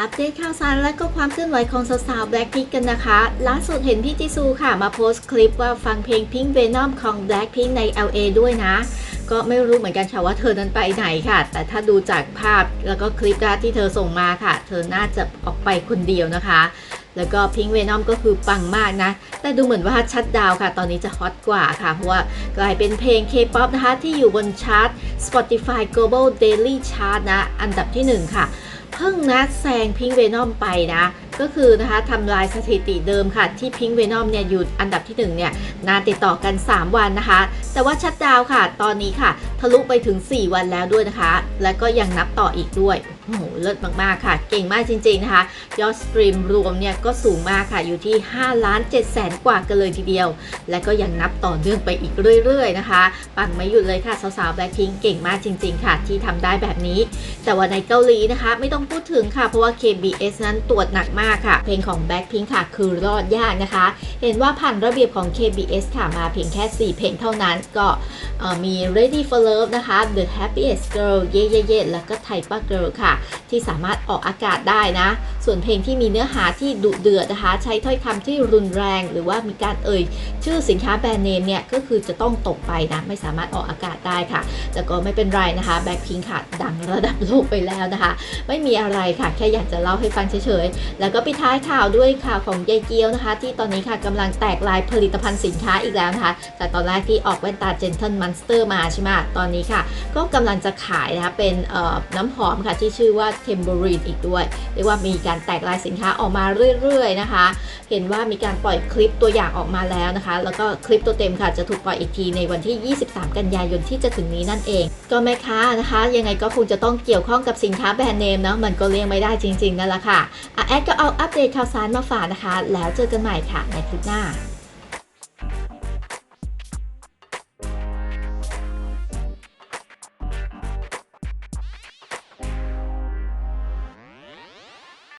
อัปเดตข่าวสารและก็ความเคลื่อนไหวของสาวๆ Blackpink กันนะคะ ล่าสุดเห็นพี่จิซูค่ะ มาโพสต์คลิปว่าฟังเพลง Pink Venom ของ Blackpink ใน LA ด้วยนะ ก็ไม่รู้เหมือนกันค่ะว่าเธอนั้นไปไหนค่ะ แต่ถ้าดูจากภาพแล้วก็คลิปที่เธอส่งมาค่ะ เธอน่าจะออกไปคนเดียวนะคะ แล้วก็ Pink Venom ก็คือปังมากนะ แต่ดูเหมือนว่าชัดดาวค่ะ ตอนนี้จะฮอตกว่าค่ะ เพราะว่ากลายเป็นเพลง K-POP นะคะที่อยู่บนชาร์ต Spotify Global Daily Chart นะ อันดับที่ 1 ค่ะ เพิ่งนะแซงพิงเวนอมไปนะ ก็คือนะคะทำลายสถิติเดิมค่ะที่พิงเวนอมเนี่ยอยู่อันดับที่1เนี่ยนานติดต่อกัน 3 วันนะคะ แต่ว่าชัดดาวค่ะ ตอนนี้ค่ะะลุไปถึง 4 วันแล้วด้วยนะคะ และก็ยังนับต่ออีกด้วยโอ้โหเลิศมากๆค่ะ เก่งมากจริงๆนะคะ ยอดสตรีมรวมเนี่ยก็สูงมากค่ะอยู่ที่5ล้าน7แสนกว่ากันเลยทีเดียว และก็ยังนับต่อเนื่องไปอีกเรื่อยๆนะคะปังไม่หยุดเลยค่ะสาวๆ Blackpink เก่งมากจริง ๆ ค่ะ ที่ทำได้แบบนี้ แต่ว่าในเกาหลีนะคะ ไม่ต้องพูดถึงค่ะเพราะว่า KBS นั้นตรวจหนักมากค่ะ เพลงของ Blackpink ค่ะ คือรอดยากนะคะ เห็นว่าผ่านระเบียบของ KBS ค่ะมาเพียงแค่ 4 เพลงเท่านั้นก็ มี Ready for Love นะคะ The Happiest Girl เย่เย่เย่แล้วก็ Type Girl ค่ะ ที่สามารถออกอากาศได้นะ ส่วนเพลงที่มีเนื้อหาที่ดุเดือดนะคะ ใช้ถ้อยคำที่รุนแรง หรือว่ามีการเอ่ย ชื่อสินค้าแบรนด์เนมเนี่ยก็คือจะต้องตกไปนะไม่สามารถออกอากาศได้ค่ะ แต่ก็ไม่เป็นไรนะคะแบ็คพิงค่ะดังระดับโลกไปแล้วนะคะ ไม่มีอะไรค่ะแค่อยากจะเล่าให้ฟังเฉยๆ แล้วก็ปิดท้ายข่าวด้วยข่าวของยายเกียวนะคะ ที่ตอนนี้ค่ะกำลังแตกลายผลิตภัณฑ์สินค้าอีกแล้วนะคะแต่ตอนแรกที่ออกแว่นตา Gentle Monster มาใช่ไหมตอนนี้ค่ะ ก็กำลังจะขายนะคะเป็นน้ำหอมค่ะที่ชื่อว่า Temporine อีกด้วยเรียกว่ามีการแตกลายสินค้าออกมาเรื่อยๆนะคะ เห็นว่ามีการปล่อยคลิปตัวอย่างออกมาแล้วนะคะ แล้วก็คลิปตัวเต็มค่ะจะถูกปล่อยอีกทีในวันที่ 23 กันยายนที่จะถึงนี้นั่นเอง ก็แม่ค้านะคะ ยังไงก็คงจะต้องเกี่ยวข้องกับสินค้าแบรนด์เนมเนาะมันก็เลี่ยงไม่ได้จริงๆนั่นแหละค่ะอะแอดก็เอาอัปเดตข่าวสารมาฝากนะคะ แล้วเจอกันใหม่ค่ะในคลิปหน้า